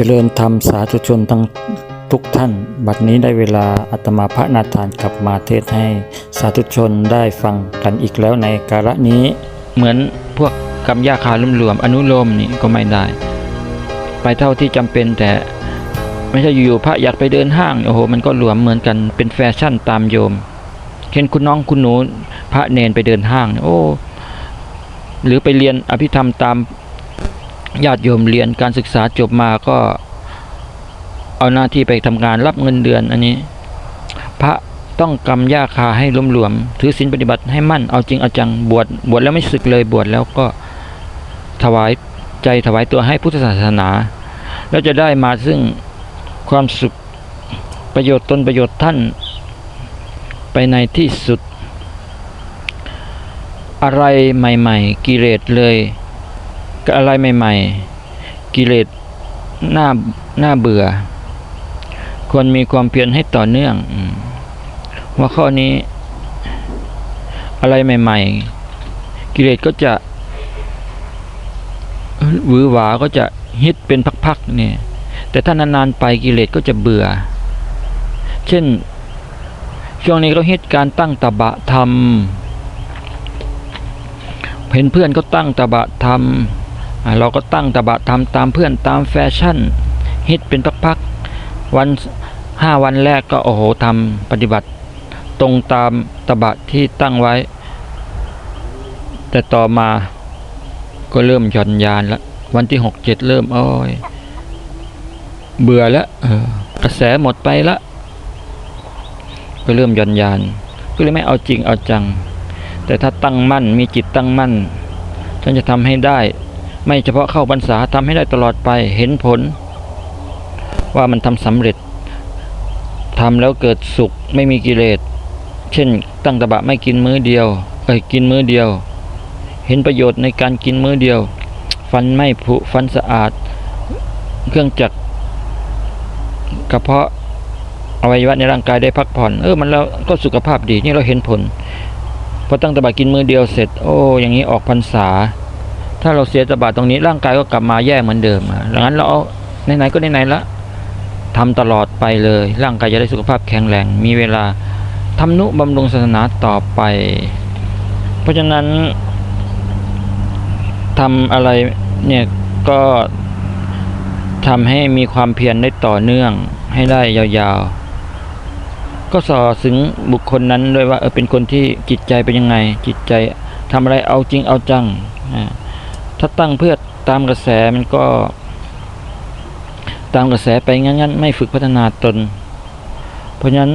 เจริญธรรมสาธุชนทั้งทุกท่าน บัดนี้ได้เวลาอาตมาพระนาธานกลับมาเทศให้สาธุชนได้ฟังกันอีกแล้วในการะนี้ เหมือนพวกกำยาคาลุ่มหลวมๆอนุโลมนี่ก็ไม่ได้ ไปเท่าที่จำเป็นแต่ไม่ใช่อยู่ๆพระอยากไปเดินห้างโอ้โหมันก็หลวมเหมือนกันเป็นแฟชั่นตามโยมเห็นคุณน้องคุณหนูพระเนนไปเดินห้าง โอ้ หรือไปเรียนอภิธรรมตาม ญาติโยมเรียนการศึกษาจบมาก็ เอาหน้าที่ไปทำงานรับเงินเดือนอันนี้ พระต้องกำยาคาให้ล้มหลวม ถือศีลปฏิบัติให้มั่นเอาจริงเอาจังบวชบวชแล้วไม่สึกเลยบวชแล้วก็ถวายใจถวายตัวให้พุทธศาสนา แล้วจะได้มาซึ่งความสุขประโยชน์ตนประโยชน์ท่านไปในที่สุด อะไรใหม่ ๆ กิเลสเลย ก็อะไรใหม่ ๆ กิเลสหน้าหน้าเบื่อ ควรมีความเพียรให้ต่อเนื่องว่าข้อนี้ อะไรใหม่ ๆ กิเลสก็จะหวือหวาก็จะฮิตเป็นพักๆเนี่ยแต่ถ้านานๆไปกิเลสก็จะเบื่อ เช่น ช่วงนี้เราฮิตการตั้งตบะธรรมเห็นเพื่อนก็ตั้งตบะธรรม เราก็ตั้งตะบะธรรมตามเพื่อนตามแฟชั่น ฮิตเป็นพักๆ วันห้าวันแรกก็โอ้โหทำปฏิบัติ ตรงตามตะบะที่ตั้งไว้ แต่ต่อมาก็เริ่มหย่อนยานล้ววันที่หกเจ็ดเริ่มโอ้ยเบื่อแล้วกระแสหมดไปละก็เริ่มหย่อนยาน ก็เลยไม่เอาจริงเอาจัง แต่ถ้าตั้งมั่นมีจิตตั้งมั่นฉันจะทำให้ได้ ไม่เฉพาะเข้าพรรษาทำให้ได้ตลอดไปเห็นผล ว่ามันทำสำเร็จทำแล้วเกิดสุขไม่มีกิเลส เช่น ตั้งตะบะไม่กินมื้อเดียวเอ้ยกินมื้อเดียว เห็นประโยชน์ในการกินมื้อเดียว ฟันไม่ผุฟันสะอาด เครื่องจักรกระเพาะอวัยวะในร่างกายได้พักผ่อน เออมันแล้วก็สุขภาพดีนี่เราเห็นผลพอตั้งตะบะกินมื้อเดียวเสร็จ โอ้อย่างนี้ออกพรรษา ถ้าเราเสียตบะตรงนี้ร่างกายก็กลับมาแย่เหมือนเดิมอะดังนั้นเราเอาไหนๆก็ไหนๆละทำตลอดไปเลย ร่างกายจะได้สุขภาพแข็งแรง มีเวลาทำนุบำรุงศาสนาต่อไป เพราะฉะนั้นทำอะไรเนี่ยก็ทำให้มีความเพียรได้ต่อเนื่องให้ได้ยาวๆ ก็สอถึงบุคคลนั้นด้วยว่าเออเป็นคนที่จิตใจเป็นยังไง จิตใจทำอะไรเอาจริงเอาจังอ่า ถ้าตั้งเพื่อตามกระแสมันก็ ตามกระแสไปงั้นๆไม่ฝึกพัฒนาตน เพราะฉะนั้น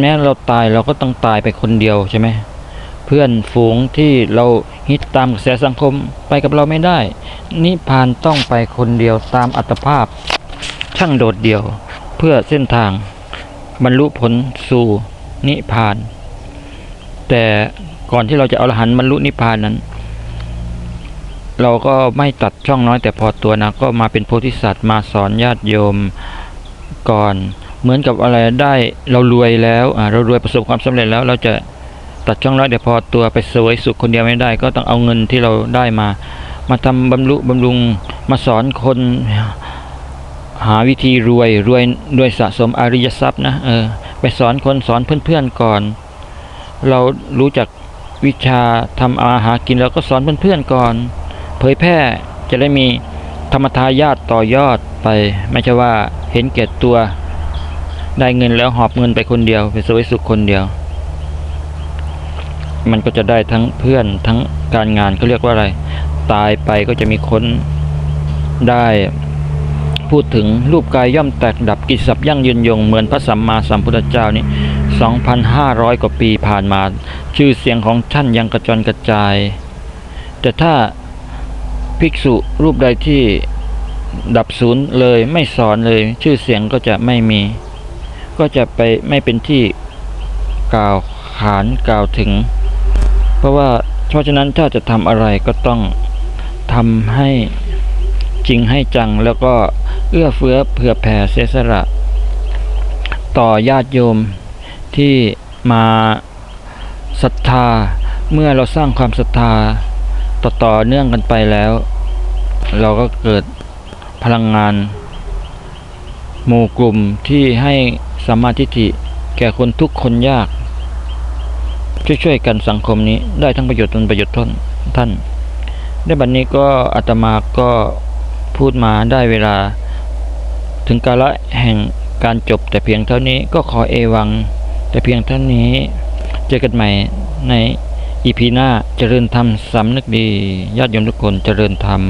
แม้เราตายเราก็ต้องตายไปคนเดียวใช่ไหมเพื่อนฝูงที่เราฮิตตามกระแสสังคมไปกับเราไม่ได้ นิพานต้องไปคนเดียวตามอัตภาพ ช่างโดดเดี่ยว เพื่อเส้นทาง บรรลุผลสู่นิพาน แต่ก่อนที่เราจะเอารหันบรรลุนิพานนั้น เราก็ไม่ตัดช่องน้อยแต่พอตัวนะก็มาเป็นโพธิสัตว์มาสอนญาติโยมก่อน เหมือนกับอะไรได้เรารวยแล้วเรารวยประสบความสำเร็จแล้วเราจะตัดช่องน้อยแต่พอตัวไปสวยสุขคนเดียวไม่ได้ ก็ต้องเอาเงินที่เราได้มา มาทำบำรุบำรุงมาสอนคนหาวิธีรวยรวยรวยสะสมอริยทรัพย์นะเออไปสอนคนสอนเพื่อนๆก่อน เรารู้จักวิชาทำอาหากินเราก็สอนเพื่อนๆก่อน เผยแพร่จะได้มีธรรมทายาทต่อยอดไป ไม่ใช่ว่าเห็นแก่ตัว ได้เงินแล้วหอบเงินไปคนเดียว ไปสวยสุขคนเดียว มันก็จะได้ทั้งเพื่อนทั้งการงานเขาเรียกว่าอะไร ตายไปก็จะมีคนได้พูดถึงรูปกายย่อมแตกดับกิจสับยั่งยืนยงเหมือนพระสัมมาสัมพุทธเจ้านี่2,500 กว่าปีผ่านมา ชื่อเสียงของท่านยังกระจรกระจาย แต่ถ้า ภิกษุรูปใดที่ดับศูนย์เลยไม่สอนเลย ชื่อเสียงก็จะไม่มี ก็จะไปไม่เป็นที่กล่าวขานกล่าวถึง เพราะว่าเพราะฉะนั้นถ้าจะทำอะไรก็ต้องทำให้จริงให้จังแล้วก็เอื้อเฟื้อเผื่อแผ่เสียสละ ต่อญาติโยมที่มาศรัทธาเมื่อเราสร้างความศรัทธาต่อต่อเนื่องกันไปแล้ว เราก็เกิดพลังงานหมู่กลุ่มที่ให้สมาทิฏฐิแก่คนทุกคนยาก ช่วยๆกันสังคมนี้ได้ทั้งประโยชน์ตนประโยชน์ท่านท่านในบัดนนี้ก็อาตมาก็พูดมาได้เวลา ถึงกาละแห่งการจบแต่เพียงเท่านี้ก็ขอเอวัง แต่เพียงเท่านี้ เจอกันใหม่ในอีพีหน้าเจริญธรรมสำนึกดีญาติโยมทุกคนเจริญธรรม